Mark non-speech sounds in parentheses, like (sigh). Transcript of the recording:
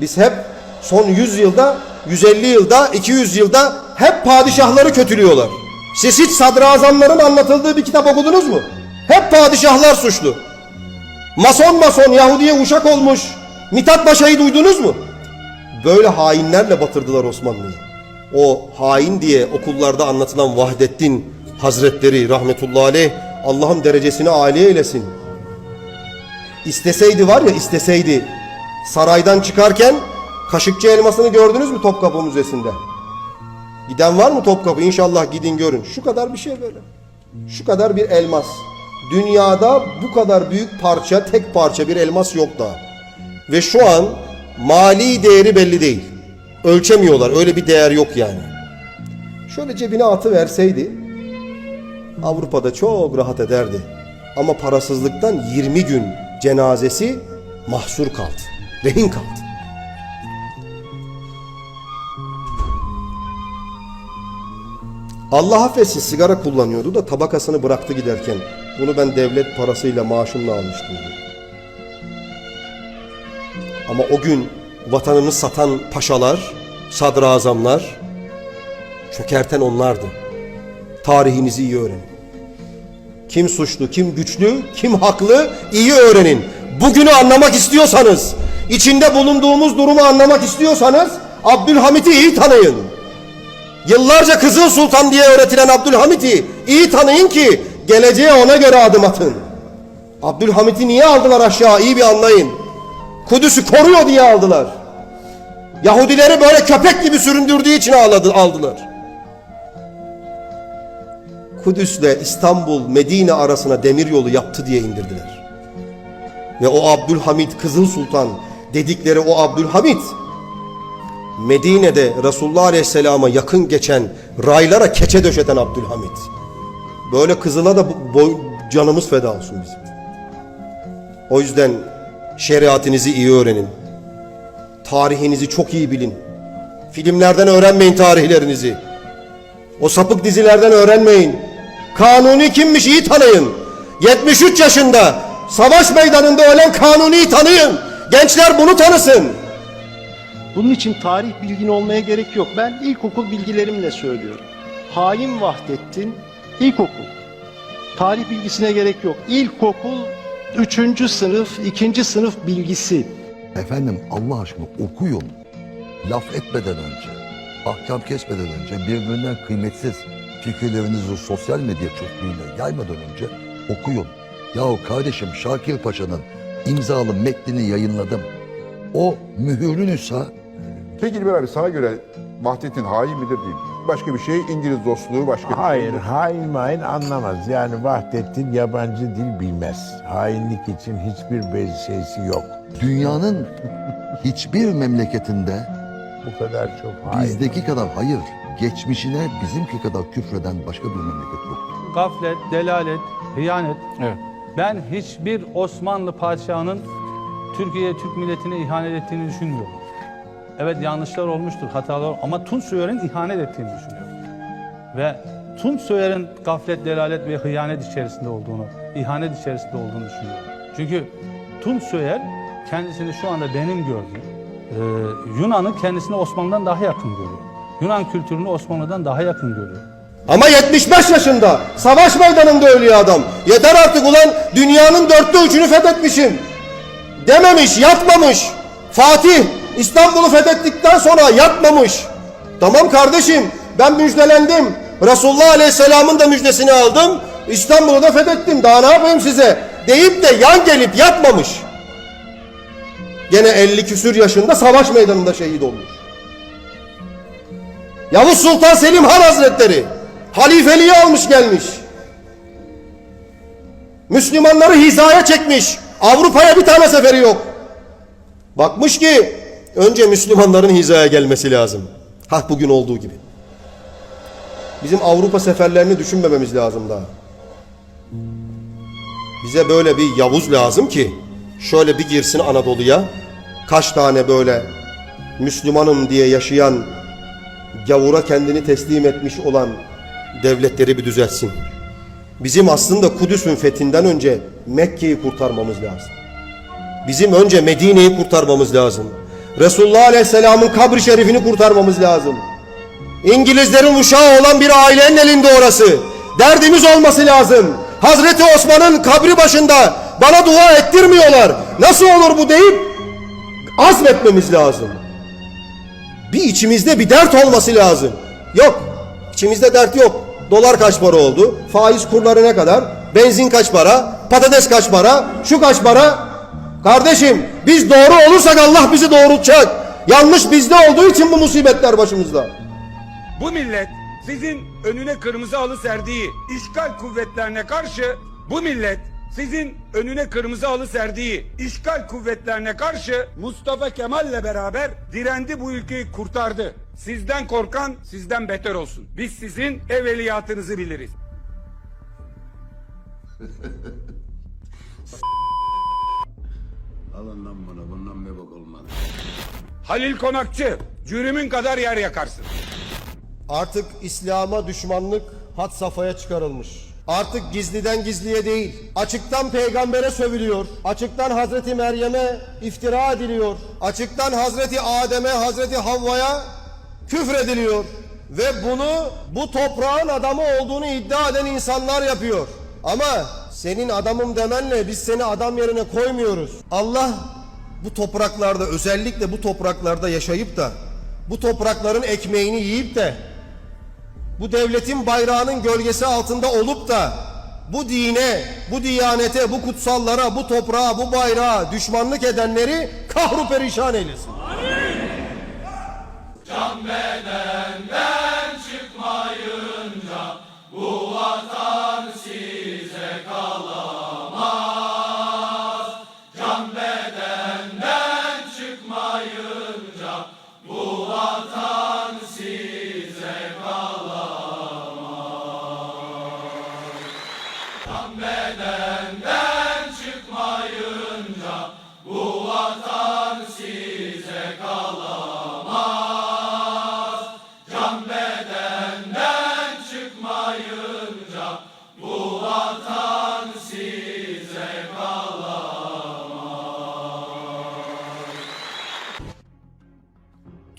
Biz hep son 100 yılda, 150 yılda, 200 yılda hep padişahları kötülüyorlar. Siz hiç sadrazamların anlatıldığı bir kitap okudunuz mu? Hep padişahlar suçlu. Mason mason Yahudi'ye uşak olmuş. Mithat Paşa'yı duydunuz mu? Böyle hainlerle batırdılar Osmanlı'yı. O hain diye okullarda anlatılan Vahdettin Hazretleri rahmetullahi aleyh Allah'ın derecesini âli eylesin. İsteseydi var ya isteseydi saraydan çıkarken Kaşıkçı elmasını gördünüz mü Topkapı Müzesi'nde? Giden var mı Topkapı? İnşallah gidin görün. Şu kadar bir şey böyle. Şu kadar bir elmas. Dünyada bu kadar büyük parça, tek parça bir elmas yok daha. Ve şu an mali değeri belli değil. Ölçemiyorlar. Öyle bir değer yok yani. Şöyle cebine atı verseydi Avrupa'da çok rahat ederdi. Ama parasızlıktan 20 gün cenazesi mahsur kaldı. Rehin kaldı. Allah affetsin sigara kullanıyordu da tabakasını bıraktı giderken. Bunu ben devlet parasıyla maaşımla almıştım. diyor. Ama o gün vatanını satan paşalar, sadrazamlar çökerten onlardı. Tarihinizi iyi öğrenin. Kim suçlu, kim güçlü, kim haklı iyi öğrenin. Bugünü anlamak istiyorsanız, içinde bulunduğumuz durumu anlamak istiyorsanız Abdülhamit'i iyi tanıyın. Yıllarca Kızıl Sultan diye öğretilen Abdülhamit'i iyi tanıyın ki geleceğe ona göre adım atın. Abdülhamit'i niye aldılar aşağı iyi bir anlayın. Kudüs'ü koruyor diye aldılar. Yahudileri böyle köpek gibi süründürdüğü için ağladı, aldılar. Kudüs'le İstanbul, Medine arasına demir yolu yaptı diye indirdiler. Ve o Abdülhamit Kızıl Sultan dedikleri o Abdülhamit Medine'de Resulullah Aleyhisselam'a yakın geçen raylara keçe döşeten Abdülhamit. Böyle kızıla da boy, canımız feda olsun bizim. O yüzden şeriatinizi iyi öğrenin. Tarihinizi çok iyi bilin. Filmlerden öğrenmeyin tarihlerinizi. O sapık dizilerden öğrenmeyin. Kanuni kimmiş iyi tanıyın. 73 yaşında savaş meydanında ölen Kanuni'yi tanıyın. Gençler bunu tanısın. Bunun için tarih bilgin olmaya gerek yok. Ben ilkokul bilgilerimle söylüyorum. Hain Vahdettin ilkokul. Tarih bilgisine gerek yok. İlkokul 3. sınıf, 2. sınıf bilgisi. Efendim Allah aşkına okuyun. Laf etmeden önce, ahkam kesmeden önce birbirinden kıymetsiz fikirlerinizi sosyal medya çöplüğüne yaymadan önce okuyun. Yahu kardeşim Şakir Paşa'nın imzalı metnini yayınladım. O mühürlü nüsha Peki İlber abi sana göre Vahdettin hain midir değil mi? Başka bir şey İngiliz dostluğu başka bir Hayır, şey. hain main anlamaz. Yani Vahdettin yabancı dil bilmez. Hainlik için hiçbir bir şeysi yok. dünyanın hiçbir memleketinde Bu kadar çok hain. bizdeki kadar hayır, geçmişine bizimki kadar küfreden başka bir memleket yok. gaflet, delalet, hıyanet. Ben hiçbir Osmanlı padişahının Türkiye'ye, Türk milletine ihanet ettiğini düşünmüyorum. Evet yanlışlar olmuştur, hatalar ama Tunç Soyer'in ihanet ettiğini düşünüyorum. Ve Tunç Soyer'in gaflet, delalet ve hıyanet içerisinde olduğunu, ihanet içerisinde olduğunu düşünüyorum. Çünkü Tunç Soyer kendisini şu anda benim gördüğüm e, Yunan'ı kendisine Osmanlı'dan daha yakın görüyor. Yunan kültürünü Osmanlı'dan daha yakın görüyor. Ama 75 yaşında savaş meydanında ölüyor adam. Yeter artık ulan dünyanın dörtte üçünü fethetmişim. Dememiş, yatmamış. Fatih İstanbul'u fethettikten sonra yatmamış. Tamam kardeşim ben müjdelendim. Resulullah Aleyhisselam'ın da müjdesini aldım. İstanbul'u da fethettim. Daha ne yapayım size? Deyip de yan gelip yatmamış. Gene 50 küsür yaşında savaş meydanında şehit olmuş. Yavuz Sultan Selim Han Hazretleri halifeliği almış gelmiş. Müslümanları hizaya çekmiş. Avrupa'ya bir tane seferi yok. Bakmış ki önce Müslümanların hizaya gelmesi lazım. Hah bugün olduğu gibi. Bizim Avrupa seferlerini düşünmememiz lazım daha. Bize böyle bir Yavuz lazım ki şöyle bir girsin Anadolu'ya. Kaç tane böyle Müslümanım diye yaşayan gavura kendini teslim etmiş olan devletleri bir düzeltsin. Bizim aslında Kudüs'ün fethinden önce Mekke'yi kurtarmamız lazım. Bizim önce Medine'yi kurtarmamız lazım. Resulullah Aleyhisselam'ın kabri şerifini kurtarmamız lazım. İngilizlerin uşağı olan bir ailenin elinde orası. Derdimiz olması lazım. Hazreti Osman'ın kabri başında bana dua ettirmiyorlar. Nasıl olur bu deyip azmetmemiz lazım. Bir içimizde bir dert olması lazım. Yok. İçimizde dert yok. Dolar kaç para oldu? Faiz kurları ne kadar? Benzin kaç para? Patates kaç para? Şu kaç para? Kardeşim biz doğru olursak Allah bizi doğrultacak. Yanlış bizde olduğu için bu musibetler başımızda. Bu millet sizin önüne kırmızı halı serdiği işgal kuvvetlerine karşı bu millet sizin önüne kırmızı halı serdiği işgal kuvvetlerine karşı Mustafa Kemal'le beraber direndi bu ülkeyi kurtardı. Sizden korkan sizden beter olsun. Biz sizin evveliyatınızı biliriz. (laughs) Alın lan bunu, bundan bir bok olmaz. Halil Konakçı, cürümün kadar yer yakarsın. Artık İslam'a düşmanlık had safhaya çıkarılmış. Artık gizliden gizliye değil, açıktan peygambere sövülüyor. Açıktan Hazreti Meryem'e iftira ediliyor. Açıktan Hazreti Adem'e, Hazreti Havva'ya küfrediliyor. Ve bunu bu toprağın adamı olduğunu iddia eden insanlar yapıyor. Ama senin adamım demenle biz seni adam yerine koymuyoruz. Allah bu topraklarda özellikle bu topraklarda yaşayıp da bu toprakların ekmeğini yiyip de bu devletin bayrağının gölgesi altında olup da bu dine, bu diyanete, bu kutsallara, bu toprağa, bu bayrağa düşmanlık edenleri kahru perişan eylesin. Can verenler